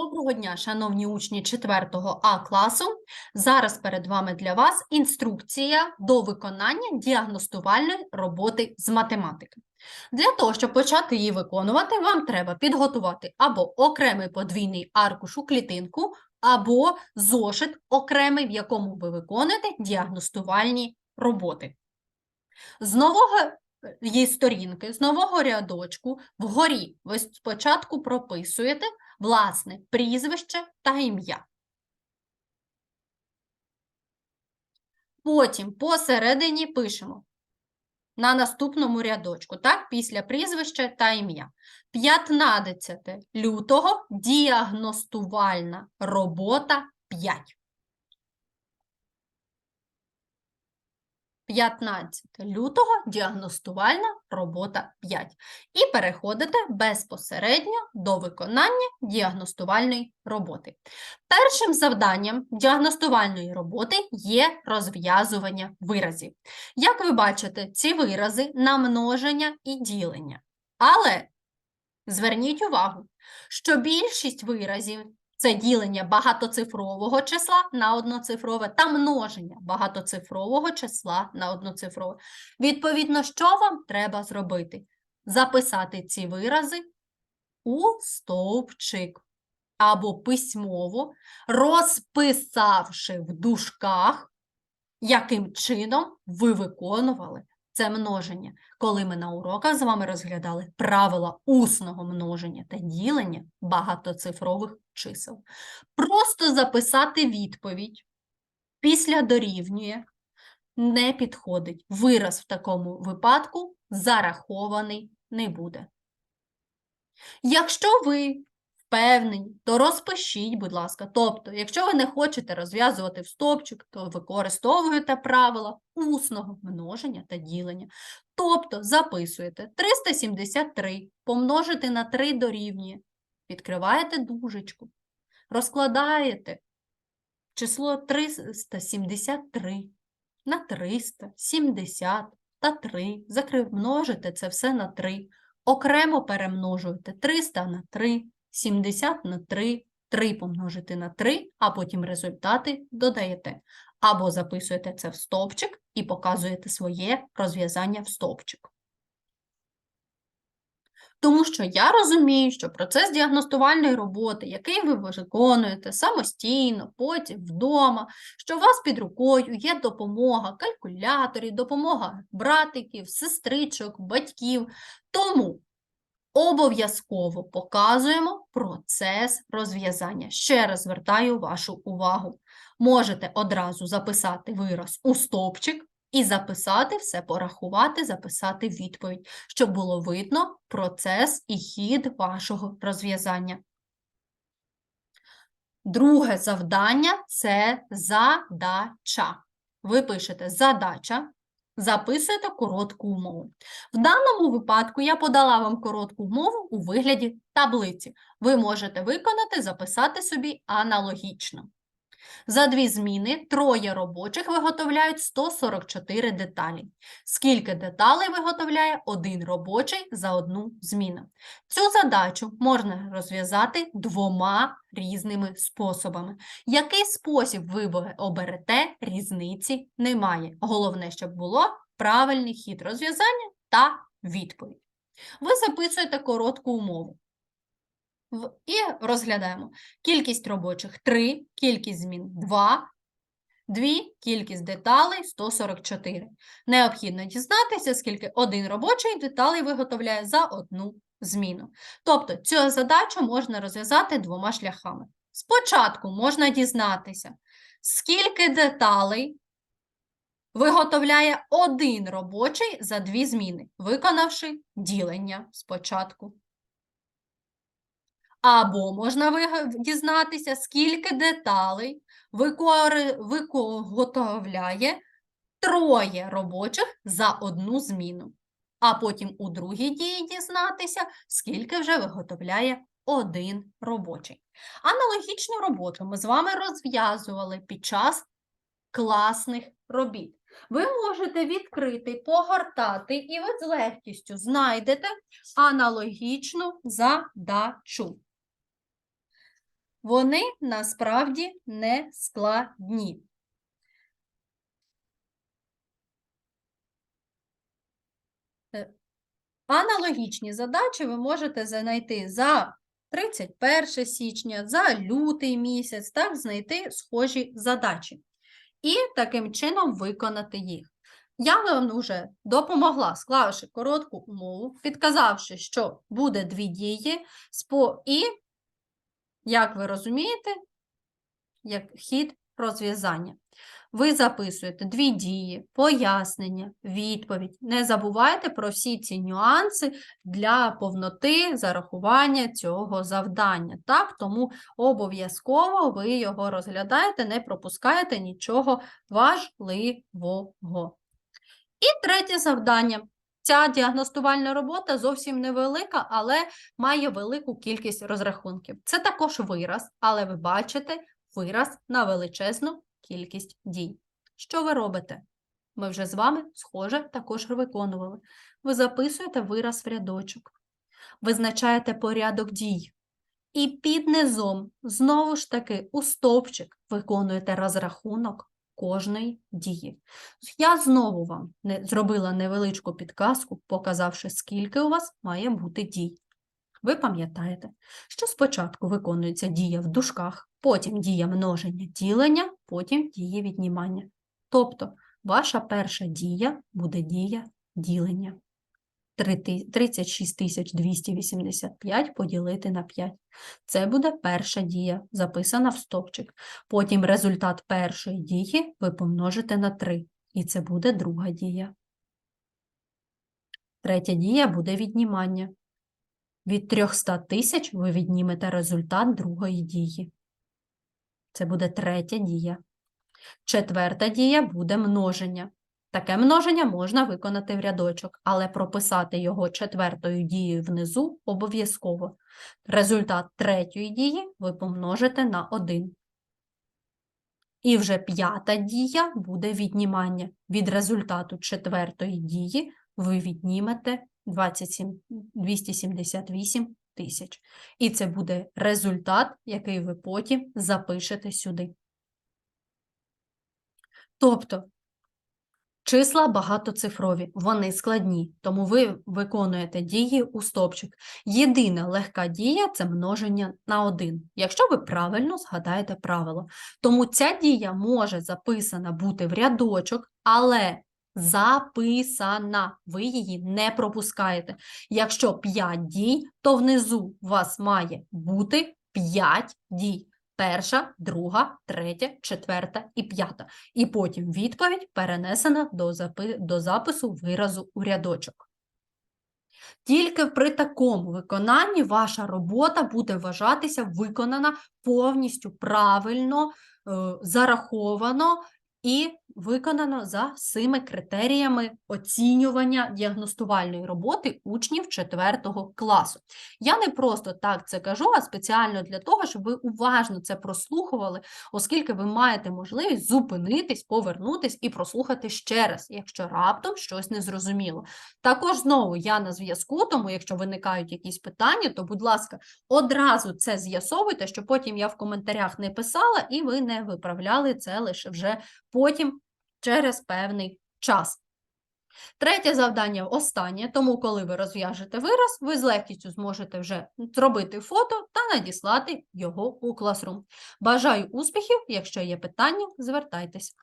Доброго дня, шановні учні 4 А класу. Зараз перед вами для вас інструкція до виконання діагностувальної роботи з математики. Для того, щоб почати її виконувати, вам треба підготувати або окремий подвійний аркуш у клітинку, або зошит окремий, в якому ви виконуєте діагностувальні роботи. З нового е, її сторінки, з нового рядочку, вгорі ви спочатку прописуєте власне прізвище та ім'я. Потім посередині пишемо на наступному рядочку, так, після прізвища та ім'я. 15 лютого діагностувальна робота 5. 15 лютого діагностувальна робота 5. І переходите безпосередньо до виконання діагностувальної роботи. Першим завданням діагностувальної роботи є розв'язування виразів. Як ви бачите, ці вирази на множення і ділення. Але зверніть увагу, що більшість виразів це ділення багатоцифрового числа на одноцифрове та множення багатоцифрового числа на одноцифрове. Відповідно, що вам треба зробити? Записати ці вирази у стовпчик або письмово, розписавши в дужках, яким чином ви виконували це множення, коли ми на уроках з вами розглядали правила усного множення та ділення багатоцифрових чисел. Просто записати відповідь після дорівнює не підходить. Вираз в такому випадку зарахований не буде. Якщо ви впевнені, то розпишіть, будь ласка. Тобто, якщо ви не хочете розв'язувати в стопчик, то використовуєте правила усного множення та ділення. Тобто записуєте 373 помножити на 3 дорівнює, відкриваєте дужечку, розкладаєте число 373 на 370 та 3, закрив, множите це все на 3, окремо перемножуєте 300 на 3, 70 на 3, 3 помножити на 3, а потім результати додаєте. Або записуєте це в стовпчик і показуєте своє розв'язання в стовпчик. Тому що я розумію, що процес діагностувальної роботи, який ви виконуєте самостійно, потім вдома, що у вас під рукою є допомога калькуляторів, допомога братиків, сестричок, батьків. Тому обов'язково показуємо процес розв'язання. Ще раз звертаю вашу увагу. Можете одразу записати вираз у стовпчик і записати все, порахувати, записати відповідь, щоб було видно процес і хід вашого розв'язання. Друге завдання це задача. Ви пишете задача, записуєте коротку умову. В даному випадку я подала вам коротку умову у вигляді таблиці. Ви можете виконати, записати собі аналогічно. За дві зміни троє робочих виготовляють 144 деталі. Скільки деталей виготовляє один робочий за одну зміну? Цю задачу можна розв'язати двома різними способами. Який спосіб ви оберете, різниці немає. Головне, щоб було правильний хід розв'язання та відповідь. Ви записуєте коротку умову. І розглядаємо. Кількість робочих 3, кількість змін 2, 2, кількість деталей 144. Необхідно дізнатися, скільки один робочий деталей виготовляє за одну зміну. Тобто цю задачу можна розв'язати двома шляхами. Спочатку можна дізнатися, скільки деталей виготовляє один робочий за дві зміни, виконавши ділення спочатку. Або можна дізнатися, скільки деталей виготовляє троє робочих за одну зміну. А потім у другій дії дізнатися, скільки вже виготовляє один робочий. Аналогічну роботу ми з вами розв'язували під час класних робіт. Ви можете відкрити, погортати, і ви з легкістю знайдете аналогічну задачу. Вони насправді не складні. Е, Аналогічні задачі ви можете знайти за 31 січня, за лютий місяць, так, знайти схожі задачі. І таким чином виконати їх. Я вам вже допомогла, склавши коротку умову, підказавши, що буде дві дії, і, як ви розумієте, як хід розв'язання. Ви записуєте дві дії, пояснення, відповідь. Не забувайте про всі ці нюанси для повноти зарахування цього завдання. Так? Тому обов'язково ви його розглядаєте, не пропускаєте нічого важливого. І третє завдання. Ця діагностувальна робота зовсім невелика, але має велику кількість розрахунків. Це також вираз, але ви бачите вираз на величезну кількість дій. Що ви робите? Ми вже з вами, схоже, також виконували. Ви записуєте вираз в рядочок, визначаєте порядок дій. І під низом, знову ж таки, у стовпчик виконуєте розрахунок кожної дії. Я знову вам зробила невеличку підказку, показавши, скільки у вас має бути дій. Ви пам'ятаєте, що спочатку виконується дія в дужках, потім дія множення ділення, потім дії віднімання. Тобто ваша перша дія буде дія ділення. Три 36 285 поділити на 5. Це буде перша дія, записана в стовпчик. Потім результат першої дії ви помножите на 3, і це буде друга дія. Третя дія буде віднімання. Від 300 тисяч ви віднімете результат другої дії. Це буде третя дія. Четверта дія буде множення. Таке множення можна виконати в рядочок, але прописати його четвертою дією внизу обов'язково. Результат третьої дії ви помножите на 1. І вже п'ята дія буде віднімання. Від результату четвертої дії ви віднімете 27, 278 тисяч. І це буде результат, який ви потім запишете сюди. Тобто, числа багатоцифрові, вони складні, тому ви виконуєте дії у стопчик. Єдина легка дія – це множення на 1, якщо ви правильно згадаєте правило. Тому ця дія може записана бути в рядочок, але записана, ви її не пропускаєте. Якщо 5 дій, то внизу у вас має бути 5 дій. Перша, друга, третя, четверта і п'ята. І потім відповідь перенесена до, запи... до запису виразу у рядочок. Тільки при такому виконанні ваша робота буде вважатися виконана повністю правильно, е, зараховано і виконано за всіми критеріями оцінювання діагностувальної роботи учнів 4 класу. Я не просто так це кажу, а спеціально для того, щоб ви уважно це прослухували, оскільки ви маєте можливість зупинитись, повернутись і прослухати ще раз, якщо раптом щось не зрозуміло. Також знову я на зв'язку, тому якщо виникають якісь питання, то, будь ласка, одразу це з'ясовуйте, щоб потім я в коментарях не писала і ви не виправляли це лише вже потім через певний час. Третє завдання останнє, тому коли ви розв'яжете вираз, ви з легкістю зможете вже зробити фото та надіслати його у класрум. Бажаю успіхів! Якщо є питання, звертайтесь.